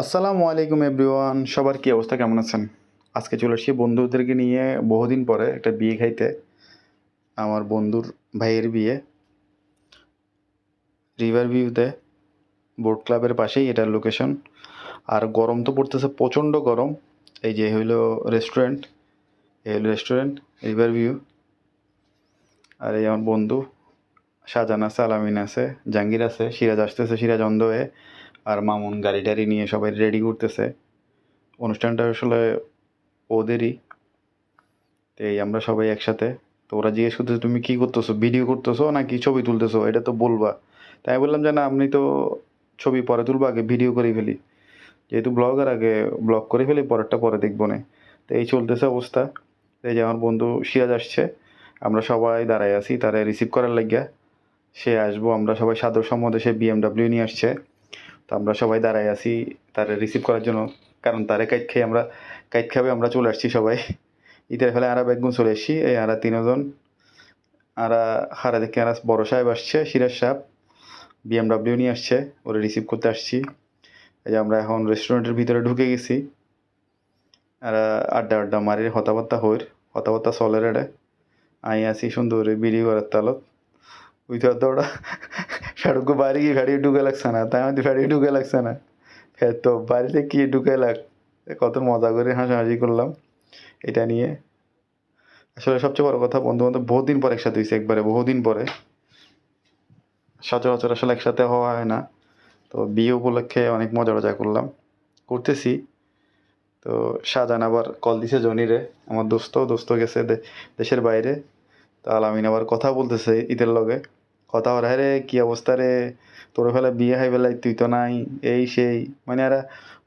আসসালামু আলাইকুম এভরিওয়ান, সবার কি অবস্থা, কেমন আছেন? আজকে চলে আসি বন্ধুদেরকে নিয়ে বহুদিন পরে একটা বিয়ে খাইতে, আমার বন্ধুর ভাইয়ের বিয়ে। রিভার ভিউতে বোট ক্লাবের পাশেই এটার লোকেশন আর গরম তো পড়তেছে, প্রচণ্ড গরম। এই যে হইল রেস্টুরেন্ট এই হলো রেস্টুরেন্ট রিভার ভিউ আর এই আমার বন্ধু শাহজাহান আছে, আলামিন আছে, জাহাঙ্গীর আছে, সিরাজ আসতেছে, সিরাজ অন্ধ হয়ে। আর মামুন গাড়ি টাড়ি নিয়ে সবাই রেডি করতেছে। অনুষ্ঠানটা আসলে ওদেরই। তো এই আমরা সবাই একসাথে। তো ওরা জিজ্ঞেস করতেছে, তুমি কি করতেছো? ভিডিও করতেছো নাকি ছবি তুলতেছো? এটা তো বলবা। তাই বললাম যে, না আপনি তো ছবি পরে তুলবো, আগে ভিডিও করে ফেলি। যেহেতু ব্লগার আগে ব্লগ করে ফেলি, পরেরটা পরে দেখব না। তো এই চলতেছে অবস্থা। এই যে আমার বন্ধু সিরাজ আসছে, আমরা সবাই দাঁড়ায় আছি, তারা রিসিভ করার লাগিয়া। সে আসব, আমরা সবাই সাদর সম্বন্ধে সে বিএমডাব্লিউ নিয়ে আসছে। তো আমরা সবাই দাঁড়ায় আছি তারে রিসিভ করার জন্য। কারণ তারে কাইট খেয়ে আমরা কাইট খাবে আমরা চলে আসছি সবাই। ঈদের ফেলে আরা বেগুন চলে এসছি, এই আরা তিনজন। আরা হারা দেখে আরা বড় সাহেব আসছে, সিরাজ সাহেব। বিএমডাব্লিউ নিয়ে আসছে, ওরা রিসিভ করতে আসছি। এই যে আমরা এখন রেস্টুরেন্টের ভিতরে ঢুকে গেছি। আর আড্ডা আড্ডা মারি হতাবার্তা হইর হতাবার্তা চলে রে আই আসি সুন্দর ভিডিও করার তালত। ফেরুকু বাড়ি গিয়ে ফেরিয়ে ঢুকে লাগছে না, তাই আমাদের ফেরিয়ে ঢুকে লাগছে না। ফের তো বাড়িতে কি ঢুকে লাগ কত মজা করে হাসাহাসি করলাম এটা নিয়ে। আসলে সবচেয়ে বড় কথা, বন্ধু বান্ধব বহুদিন পর একসাথে হয়েছে একবারে বহুদিন পরে। সচরাচর আসলে একসাথে হওয়া হয় না। তো বিয়ে উপলক্ষে অনেক মজা মজা করলাম, করতেছি। তো শাহজাহান আবার কল দিছে জনিরে আমার দোস্ত দোস্ত গেছে দেশের বাইরে। তো আলামিন আবার কথা বলতেছে ঈদের লগে। কথা ওর রে কি অবস্থা রে? তোর ফেলে বিয়ে হাই বেলাই তুই তো নাই, এই সেই। মানে আর,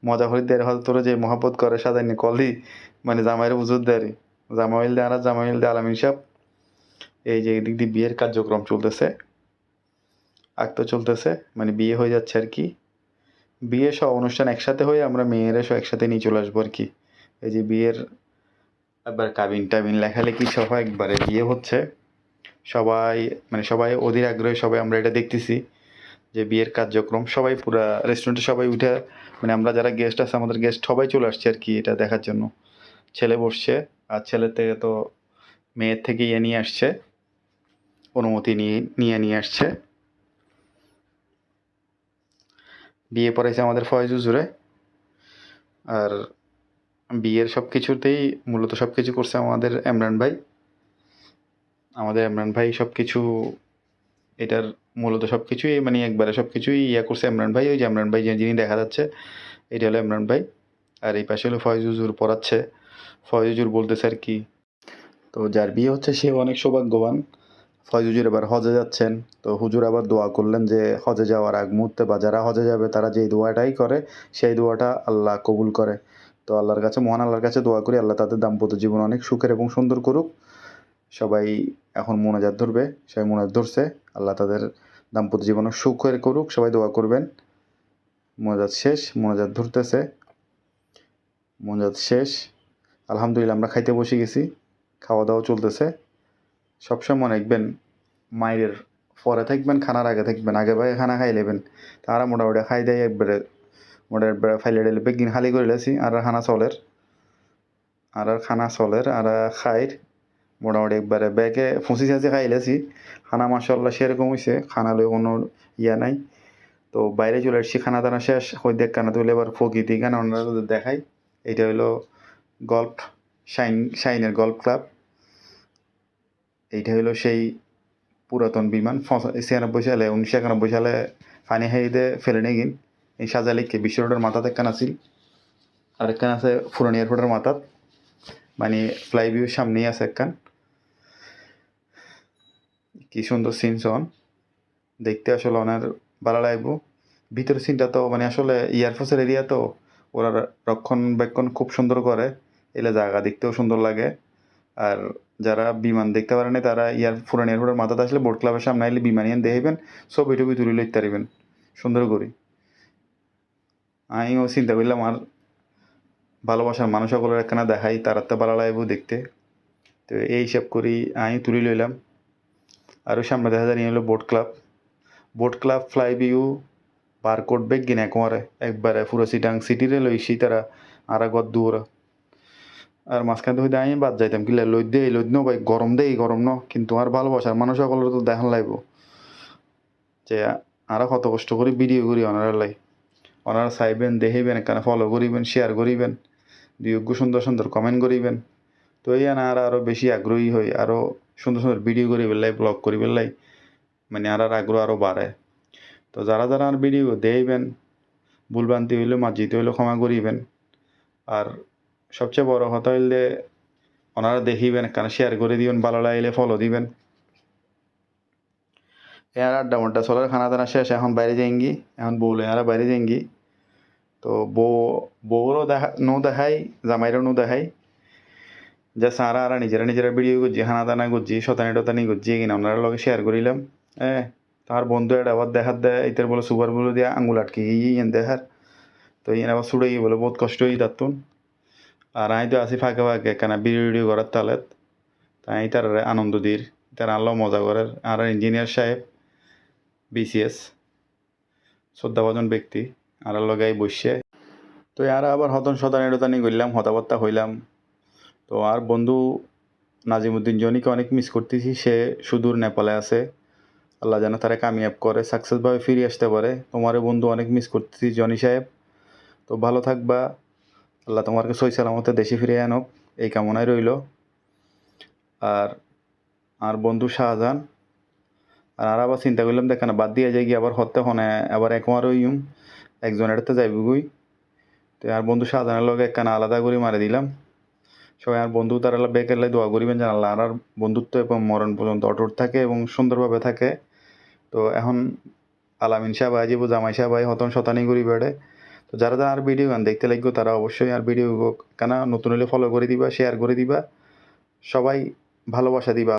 মজা দেয় হয়তো তোর যে মহাব্বত করে সাজাইনি, কলি। মানে জামাইয়ের বুঝুর দেয় জামাইল দে আর জামাইল দে আলামিন সাহেব। এই যে এদিক দিয়ে বিয়ের কার্যক্রম চলতেছে। আগ তো চলতেছে মানে বিয়ে হয়ে যাচ্ছে আর কি। বিয়ে সব অনুষ্ঠান একসাথে হয়ে আমরা মেয়েরা সব একসাথে নিয়ে চলে আসব আর কি। এই যে বিয়ের একবার কাবিন টাবিন লেখালেখি সহ একবারে বিয়ে হচ্ছে। সবাই মানে সবাই অধীর আগ্রহে সবাই আমরা এটা দেখতেছি, যে বিয়ের কার্যক্রম, সবাই পুরা রেস্টুরেন্টে সবাই উঠে মানে আমরা যারা গেস্ট আছে, আমাদের গেস্ট সবাই চলে আসছে আর কি এটা দেখার জন্য। ছেলে বসছে, আর ছেলের থেকে তো মেয়ের থেকে ইয়ে নিয়ে আসছে, অনুমতি নিয়ে নিয়ে নিয়ে আসছে। বিয়ে পড়াইছে আমাদের ফয়েজ হুজুরে, আর বিয়ের সব কিছুতেই মূলত সব কিছু করছে আমাদের এমরান ভাই। আমাদের ইমরান ভাই সব কিছু এটার মূলত সব কিছুই মানে একবারে সব কিছুই ইয়া করছে ইমরান ভাই। ওই যে ইমরান ভাই যিনি দেখা যাচ্ছে, এটা হলো ইমরান ভাই। আর এই পাশে হলো ফয়েজ হুজুর পড়াচ্ছে। ফয়েজ হুজুর বলতেছে আর কি, তো যার বিয়ে হচ্ছে সে অনেক সৌভাগ্যবান। ফয়েজ হুজুর এবার হজে যাচ্ছেন, তো হুজুর আবার দোয়া করলেন যে হজে যাওয়ার আগ মুহূর্তে বা যারা হজে যাবে তারা যেই দোয়াটাই করে, সেই দোয়াটা আল্লাহ কবুল করে। তো আল্লাহর কাছে, মহান আল্লাহর কাছে দোয়া করি, আল্লাহ তাদের দাম্পত্য জীবন অনেক সুখের এবং সুন্দর করুক। সবাই এখন মোনাজাত ধরবে, সবাই মোনাজাত ধরছে, আল্লাহ তাদের দাম্পত্য জীবন সুখের করুক, সবাই দোয়া করবেন। মোনাজাত শেষ, মোনাজাত ধরতেছে। মোনাজাত শেষ। আলহামদুলিল্লাহ আমরা খাইতে বসে গেছি খাওয়া দাওয়া চলতেছে। সবসময় মনে রাখবেন মায়ের পরে থাকবেন, খানার আগে থাকবেন, আগে ভাগে খানা খাই নেবেন। তারা মোটামুটি খাই দেয় একবারে, মোটামুটি ফাইলে ডেলে বেগিন খালি করে লেছি, আর খানা চলের আর আর খানা চলের, আর খাইর। মোটামুটি একবারে ব্যাগে ফুঁসি ছাঁচি খাই লেছি খানা মাসাল্লাহ সেরকম হয়েছে খানা লই কোনো ইয়া নাই। তো বাইরে চলে আসছি, খানা দানা শেষ। হই দেখ কানা তুলে এবার প্রকৃতি গান ওনারা দেখাই। এটা হলো গল্ফ, শাইন, শাইনের গল্ফ ক্লাব। এইটা হলো সেই পুরাতন বিমান ছিয়ানব্বই সালে, উনিশশো একানব্বই সালে ফানি হাইদে ফেলে নিয়ে এই সাজালিককে বিশ্ব রোডের মাথাতে একখান আছিল আর একখান আছে ফুরান এয়ারপোর্টের মাথাত। মানে ফ্লাই ভিউর সামনেই আছে একখান। কি সুন্দর সিন সন দেখতে আসলে ওনার ভালো লাগবো। ভিতরের সিনটা তো মানে আসলে এয়ারফোর্সের এরিয়া তো, ওরা রক্ষণবেক্ষণ খুব সুন্দর করে। এলে জায়গা দেখতেও সুন্দর লাগে। আর যারা বিমান দেখতে পারেনি তারা ইয়ার ফুরান এয়ারপোর্টের মাথাতে আসলে বোট ক্লাবের সামনে আইলে বিমানিয়ান দেখবেন ছবি টবি তুলে লিখতে পারবেন। সুন্দর করে। আমিও চিন্তা করলাম, আর ভালোবাসার মানুষ সকলের একখানা দেখাই, তারা তো ভালো লাগবো দেখতে। তো এই হিসাব করি আমি তুলি লইলাম। আরও সামনে দেখা যায় নিয়ে হলো boat club boat club fly view barcode বেগ গিনে একবারে একবারে পুরো সিটাং সিটিরে লইছি তারা আর গদ দূর আর মাঝখান থেকে আমি বাদ যাইতাম, কিলা লই দে, লই ন ভাই, গরম দেই গরম ন, কিন্তু আর ভালোবাসার মানুষ সকলের তো দেখান লাগব। যে আরও কত কষ্ট করে ভিডিও করি ওনারা লাই। ওনারা চাইবেন দেখিবেন এখানে ফলো করিবেন শেয়ার করিবেন বিয়োগ্য সুন্দর সুন্দর কমেন্ট করিবেন। তো এই আর আরও বেশি আগ্রহী হই, আরও সুন্দর সুন্দর ভিডিও করিবেন লাই ব্লগ করিবেন লাই মানে আর আর আগ্রহ আরও বাড়ে। তো যারা যারা আর ভিডিও দেখবেন ভুলভ্রান্তি হইলে মার্জিত হইলে ক্ষমা করিবেন। আর সবচেয়ে বড় কথা হইলে ওনারা দেখিবেন কেন শেয়ার করে দিবেন, ভালো লাগলে ফলো দিবেন। এর আড্ডা মাড্ডা চলার খানা দানা শেষ, এখন বাইরে যাইঙ্গি, এখন বউলে এরা বাইরে যাইঙ্গি। তো বউ, বউরও দেখা, নো দেখাই, জামাইরও নো দেখাই। যে সারা আর নিজেরা নিজেরা ভিডিও করছি হানা দানা করছি শতানি টতানি করছি কিনা ওনারা লগে শেয়ার করিলাম। হ্যাঁ তার বন্ধু এটা আবার দেখার দেয়, ইতার বলে সুপার বলে দিয়ে আঙুল আটকে গিয়ে দেখার। তো ইয়েন আবার ছুড়ে গিয়ে বলে, বহুত কষ্ট হয়ে তাতুন আর আমি তো আছি ফাঁকে ফাঁকে, কেন ভিডিও ভিডিও করার তালেত। তাই তার আনন্দ দির, তার আল্লাহ মজা করার। আর ইঞ্জিনিয়ার সাহেব বিসিএস শ্রদ্ধাভাজন ব্যক্তি, আর লগাই বসছে। তো আর আবার হতন শতানি টতানি করলাম হতাবার্তা হইলাম। তো আর বন্ধু নাজিমুদ্দিন জনিকে অনেক মিস করতেছি। সে সুদূর নেপালে আছে। আল্লাহ যেন তারা কামিয়াব করে সাকসেসভাবে ফিরে আসতে পারে। তোমারও বন্ধু অনেক মিস করতেছি, জনি সাহেব। তো ভালো থাকবা। আল্লাহ তোমাকে সই সালামতে দেশে ফিরে আনক। এই কামনায় রইল। আর আর বন্ধু শাহজাহান। আর আর আবার চিন্তা করলাম, দেখেন, বাদ দিয়ে যাই গিয়ে আবার হতে হনে আবার একমার ওইম একজনের তো যাইব গুই তো আর বন্ধু শাহজাহানের লগে একখানা আলাদা করে মারে দিলাম। সবাই আর বন্ধু তারা বেকের লাই দোয়া করিবেন যেন আল্লাহ আর বন্ধুত্ব এবং মরণ পর্যন্ত অটুট থাকে এবং সুন্দরভাবে থাকে। তো এখন আলামিন সাহেব আই যাব জামাই সাহেব আই হতন, শতানি করি বেড়ে তো যারা যারা আর ভিডিও গান দেখতে লাগবে, তারা অবশ্যই আর ভিডিও কেন নতুন হলে ফলো করে দিবা শেয়ার করে দিবা। সবাই ভালোবাসা দিবা।